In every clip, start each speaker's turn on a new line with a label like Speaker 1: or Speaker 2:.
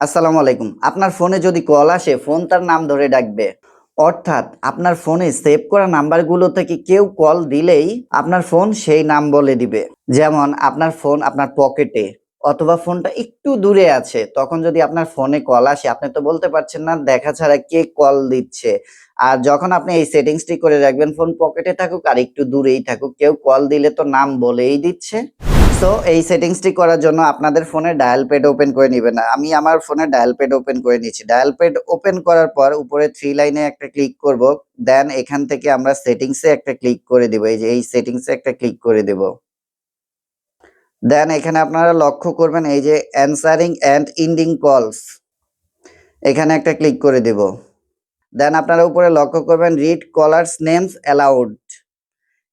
Speaker 1: আসসালামু আলাইকুম। আপনার ফোনে যদি কল আসে, ফোন তার নাম ধরে ডাকবে। অর্থাৎ আপনার ফোনে সেভ করা নাম্বারগুলো থেকে কেউ কল দিলেই আপনার ফোন সেই নাম বলে দিবে। যেমন আপনার ফোন আপনার পকেটে অথবা ফোনটা একটু দূরে আছে, তখন যদি আপনার ফোনে কল আসে, আপনি তো বলতে পারছেন না, দেখা ছাড়া কে কল দিচ্ছে। আর যখন আপনি এই সেটিংসটি করে রাখবেন, ফোন পকেটে থাকুক আর একটু দূরেই থাকুক, কেউ কল দিলে তো নাম বলেই দিচ্ছে। সো এই সেটিংসটি করার জন্য আপনাদের ফোনে ডায়াল প্যাড ওপেন করে নেবেন আমি আমার ফোনে ডায়াল প্যাড ওপেন করে নিচ্ছি ডায়াল প্যাড ওপেন করার পর উপরে থ্রি লাইনে একটা ক্লিক করব। দেন এখান থেকে আমরা সেটিংসে একটা ক্লিক করে দেব। এই যে এই সেটিংসে একটা ক্লিক করে দেব। দেন এখানে আপনারা লক্ষ্য করবেন এই যে অ্যান্সারিং অ্যান্ড ইন্ডিং কলস এখানে একটা ক্লিক করে দেব। দেন আপনারা উপরে লক্ষ্য করবেন রিড কলার্স নেমস অ্যালাউড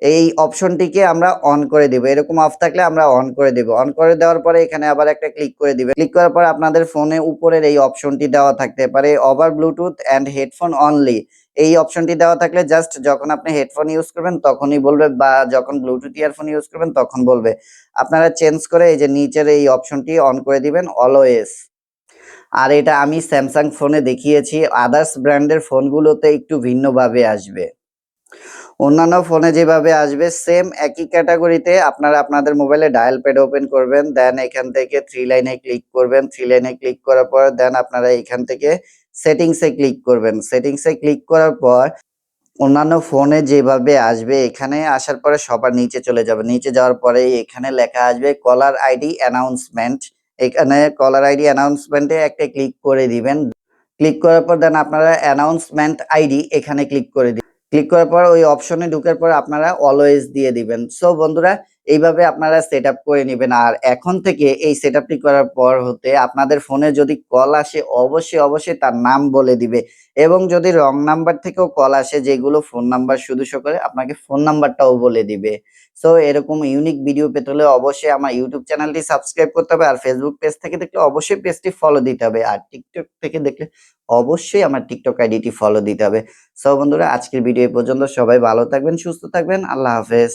Speaker 1: এই অপশনটিকে আমরা অন করে দিব। এরকম অফ থাকলে আমরা অন করে দিব। অন করে দেওয়ার পরে এখানে আবার একটা ক্লিক করে দিবে। ক্লিক করার পর আপনাদের ফোনে উপরের এই অপশনটি দেওয়া থাকতে পারে over Bluetooth and headphone only এই অপশনটি দেওয়া থাকলে জাস্ট যখন আপনি হেডফোন ইউজ করবেন, তখনই বলবে বা যখন ব্লুটুথ ইয়ারফোন ইউজ করবেন, তখন বলবে। আপনারা চেঞ্জ করে এই যে নিচের এই অপশনটি অন করে দিবেন অলওয়েজ আর এটা আমি স্যামসাং ফোনে দেখিয়েছি। আদার্স ব্র্যান্ডের ফোনগুলোতে একটু ভিন্নভাবে আসবে। অন্যান্য ফোনে যেভাবে আসবে সেম একই ক্যাটাগরিতে আপনারা আপনাদের মোবাইলে ডায়াল প্যাড ওপেন করবেন দেন এখান থেকে থ্রি লাইনে ক্লিক করবেন থ্রি লাইনে ক্লিক করার পর দেন আপনারা এখান থেকে সেটিংসে ক্লিক করবেন। সেটিংসে ক্লিক করার পর অন্যান্য ফোনে যেভাবে আসবে, এখানে আসার পরে সবার নিচে চলে যাবে। নিচে যাওয়ার পরে এখানে লেখা আসবে কলার আইডি অ্যানাউন্সমেন্ট এখানে কলার আইডি অ্যানাউন্সমেন্টে একটা ক্লিক করে দিবেন। ক্লিক করার পর দেন আপনারা অ্যানাউন্সমেন্ট আইডি এখানে ক্লিক করে দিবেন। ক্লিক করার পর ওই অপশনে ঢোকার পর আপনারা অলওয়েজ দিয়ে দিবেন। সো বন্ধুরা এইভাবে আপনারা সেট করে নেবেন। আর এখন থেকে এই সেট করার পর হতে আপনাদের ফোনে যদি কল আসে, অবশ্যই অবশ্যই তার নাম বলে দিবে। এবং যদি রং নাম্বার থেকেও কল আসে, যেগুলো ফোন নাম্বার শুধু করে আপনাকে ফোন নাম্বারটাও বলে দিবে। সো এরকম ইউনিক ভিডিও পেতে হলে অবশ্যই আমার ইউটিউব চ্যানেলটি সাবস্ক্রাইব করতে হবে, আর ফেসবুক পেজ থেকে দেখলে অবশ্যই পেজটি ফলো দিতে হবে। আর টিকটক থেকে দেখলে অবশ্যই আমার টিকটক আইডিটি ফলো দিতে হবে। সো বন্ধুরা, আজকের ভিডিও পর্যন্ত। সবাই ভালো থাকবেন, সুস্থ থাকবেন। আল্লাহ হাফেজ।